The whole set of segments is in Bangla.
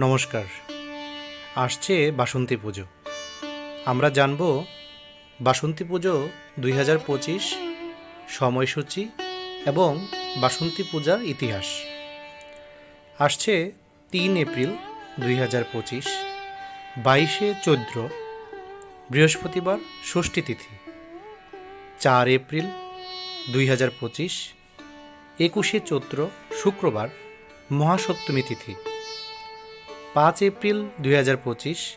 নমস্কার। আসছে বাসন্তী পুজো। আমরা জানব বাসন্তী পুজো দুই হাজার পঁচিশ সময়সূচি এবং বাসন্তী পূজার ইতিহাস। আসছে তিন এপ্রিল দুই হাজার পঁচিশ, বাইশে চৈত্র, বৃহস্পতিবার ষষ্ঠী তিথি। চার এপ্রিল দুই হাজার পঁচিশ, একুশে চৈত্র, শুক্রবার মহাসপ্তমী তিথি। পাঁচ এপ্রিল দুই হাজার পঁচিশ,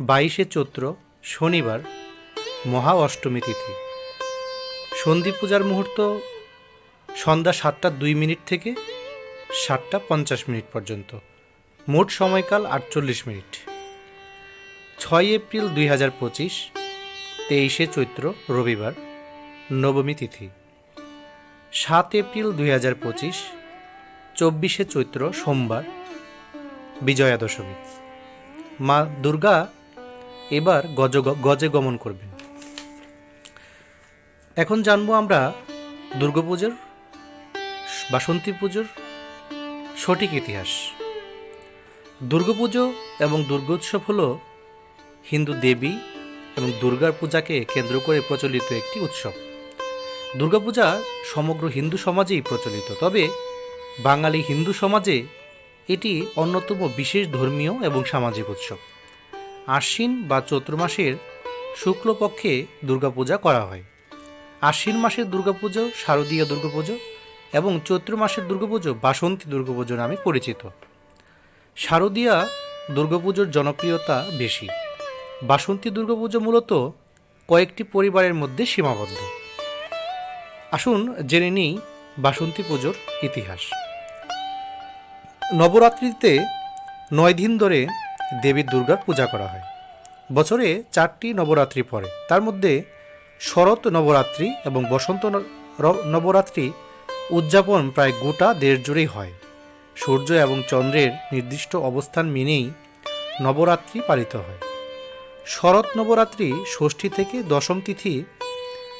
বাইশে চৈত্র শনিবার, মহা অষ্টমী তিথি। সন্ধি পূজার মুহূর্ত সন্ধ্যা সাতটা দুই মিনিট থেকে সাতটা পঞ্চাশ মিনিট পর্যন্ত। মোট সময়কাল আটচল্লিশ মিনিট। ছয় এপ্রিল দুই হাজার পঁচিশ, তেইশে চৈত্র রবিবার, নবমী তিথি। সাত এপ্রিল দুই হাজার পঁচিশ, চব্বিশে চৈত্র সোমবার বিজয়া দশমী। মা দুর্গা এবার গজ গজে গমন করবেন। এখন জানব আমরা দুর্গাপুজোর বাসন্তী পুজোর সঠিক ইতিহাস। দুর্গাপুজো এবং দুর্গোৎসব হল হিন্দু দেবী এবং দুর্গার পূজাকে কেন্দ্র করে প্রচলিত একটি উৎসব। দুর্গাপূজা সমগ্র হিন্দু সমাজেই প্রচলিত, তবে বাঙালি হিন্দু সমাজে এটি অন্যতম বিশেষ ধর্মীয় এবং সামাজিক উৎসব। আশ্বিন বা চৈত্র মাসের শুক্লপক্ষে দুর্গাপূজা করা হয়। আশ্বিন মাসের দুর্গাপুজো শারদীয় দুর্গাপুজো এবং চৈত্র মাসের দুর্গাপুজো বাসন্তী দুর্গাপুজো নামে পরিচিত। শারদীয়া দুর্গাপুজোর জনপ্রিয়তা বেশি। বাসন্তী দুর্গাপুজো মূলত কয়েকটি পরিবারের মধ্যে সীমাবদ্ধ। আসুন জেনে নিই বাসন্তী পুজোর ইতিহাস। নবরাত্রিতে নয় দিন ধরে দেবী দুর্গার পূজা করা হয়। বছরে চারটি নবরাত্রি পড়ে। তার মধ্যে শরৎ নবরাত্রি এবং বসন্ত নবরাত্রি উদযাপন প্রায় গোটা দেশ জুড়েই হয়। সূর্য এবং চন্দ্রের নির্দিষ্ট অবস্থান মেনেই নবরাত্রি পালিত হয়। শরৎ নবরাত্রি ষষ্ঠী থেকে দশম তিথি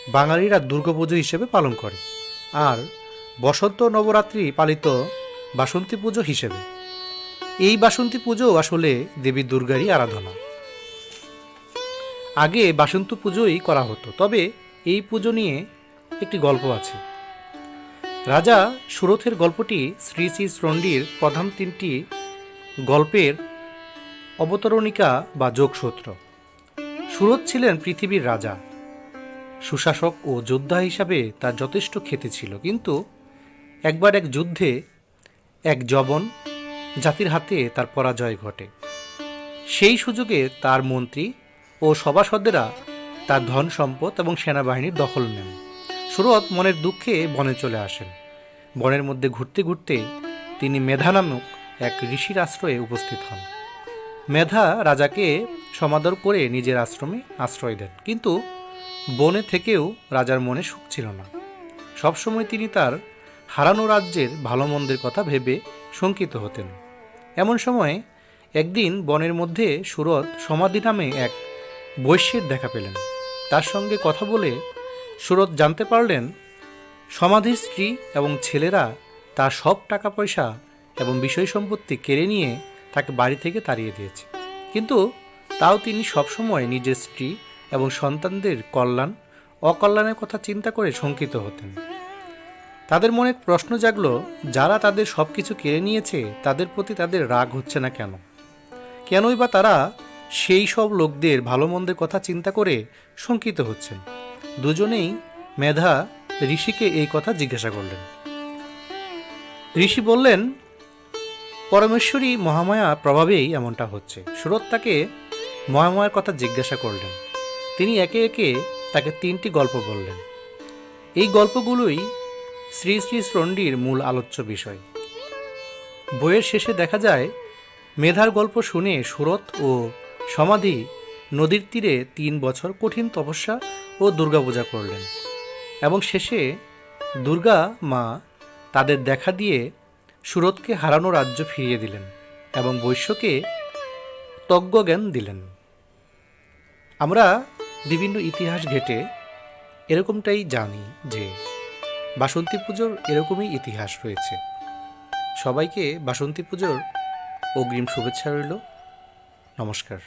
বাঙালিরা দুর্গাপুজো হিসেবে পালন করে। আর বসন্ত নবরাত্রি পালিত বাসন্তী পুজো হিসেবে। এই বাসন্তী পুজো আসলে দেবী দুর্গারই আরাধনা। আগে বাসন্ত পুজোই করা হতো, তবে এই পুজো নিয়ে একটি গল্প আছে। রাজা সুরথের গল্পটি শ্রী শ্রী শ্রণ্ডির প্রধান তিনটি গল্পের অবতরণিকা বা যোগসূত্র। সুরথ ছিলেন পৃথিবীর রাজা। সুশাসক ও যোদ্ধা হিসাবে তার যথেষ্ট খ্যাতি ছিল, কিন্তু একবার এক যুদ্ধে এক জবন জাতির হাতে তার পরাজয় ঘটে। সেই সুযোগে তার মন্ত্রী ও সভাসদেরা তার ধন সম্পদ এবং সেনাবাহিনীর দখল নেন। সুরত মনের দুঃখে বনে চলে আসেন। বনের মধ্যে ঘুরতে ঘুরতে তিনি মেধা নামক এক ঋষির আশ্রয়ে উপস্থিত হন। মেধা রাজাকে সমাদর করে নিজের আশ্রমে আশ্রয় দেন, কিন্তু বনে থেকেও রাজার মনে সুখ ছিল না। সবসময় তিনি তার হারানো রাজ্যের ভালো মন্দের কথা ভেবে শঙ্কিত হতেন। এমন সময়ে একদিন বনের মধ্যে সুরত সমাধি নামে এক বৈশ্যের দেখা পেলেন। তার সঙ্গে কথা বলে সুরত জানতে পারলেন, সমাধির স্ত্রী এবং ছেলেরা তার সব টাকা পয়সা এবং বিষয় সম্পত্তি কেড়ে নিয়ে তাকে বাড়ি থেকে তাড়িয়ে দিয়েছে। কিন্তু তাও তিনি সবসময় নিজের স্ত্রী এবং সন্তানদের কল্যাণ, অকল্যাণের কথা চিন্তা করে শঙ্কিত হতেন। তাদের মনে প্রশ্ন জাগলো, যারা তাদের সব কিছু কেড়ে নিয়েছে, তাদের প্রতি তাদের রাগ হচ্ছে না কেন? কেনই বা তারা সেই সব লোকদের ভালো মন্দের কথা চিন্তা করে শঙ্কিত হচ্ছেন। দুজনেই মেধা ঋষিকে এই কথা জিজ্ঞাসা করলেন। ঋষি বললেন, পরমেশ্বরী মহামায়া প্রভাবেই এমনটা হচ্ছে। সুরত তাকে মহামায়ার কথা জিজ্ঞাসা করলেন। তিনি একে একে তাকে তিনটি গল্প বললেন। এই গল্পগুলোই শ্রী শ্রী শ্রণ্ডির মূল আলোচ্য বিষয়। বইয়ের শেষে দেখা যায়, মেধার গল্প শুনে সুরত ও সমাধি নদীর তীরে তিন বছর কঠিন তপস্যা ও দুর্গাপূজা করলেন এবং শেষে দুর্গা মা তাদের দেখা দিয়ে সুরতকে হারানো রাজ্য ফিরিয়ে দিলেন এবং বৈশ্যকে তজ্ঞজ্ঞান দিলেন। আমরা বিভিন্ন ইতিহাস ঘেটে এরকমটাই জানি যে বাসন্তী পুজোর এরকমই ইতিহাস রয়েছে। সবাইকে বাসন্তী পুজোর অগ্রিম শুভেচ্ছা রইল। নমস্কার।